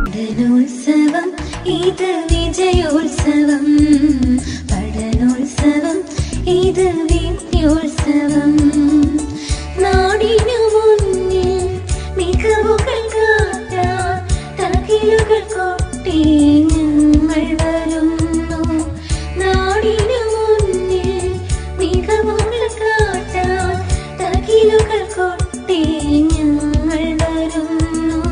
പഠനോത്സവം ഇത് വിജയോത്സവം. പഠനോത്സവം ഇത് വിദ്യോത്സവം കൊട്ടി ഞങ്ങൾ വരുന്നു.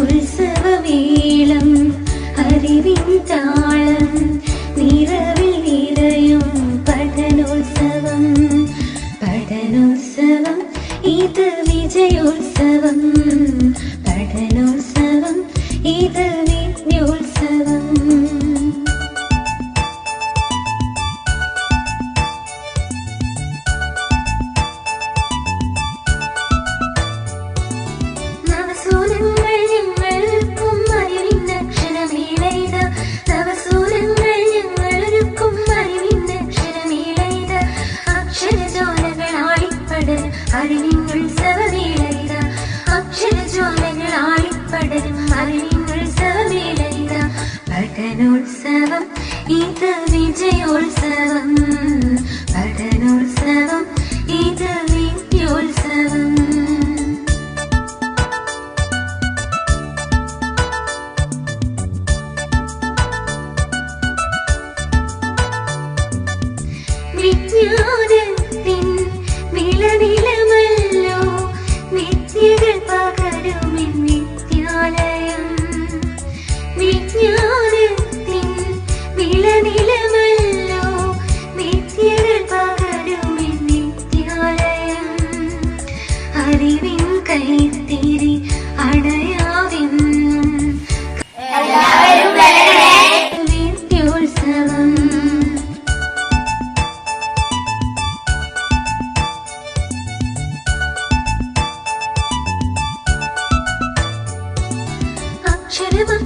ഉത്സവവേളം അറിവിൻ താളം നിറവിൽ നിറയും പഠനോത്സവം. പഠനോത്സവം ഇത് വിജയോത്സവം. പഠനോത്സവം അറിവിന്നക്ഷരമേളയിത അക്ഷരജോലകളാളിപ്പടരും അറിവിന്നുത്സവമേളയിത അക്ഷരജോലകളാളിപ്പടരും അറിവിന്നുത്സവമേളയിത പഠനോത്സവം ഇത് വിജയോത്സവം. വിജ്ഞാനത്തിൻ വിളനിലമല്ലോ never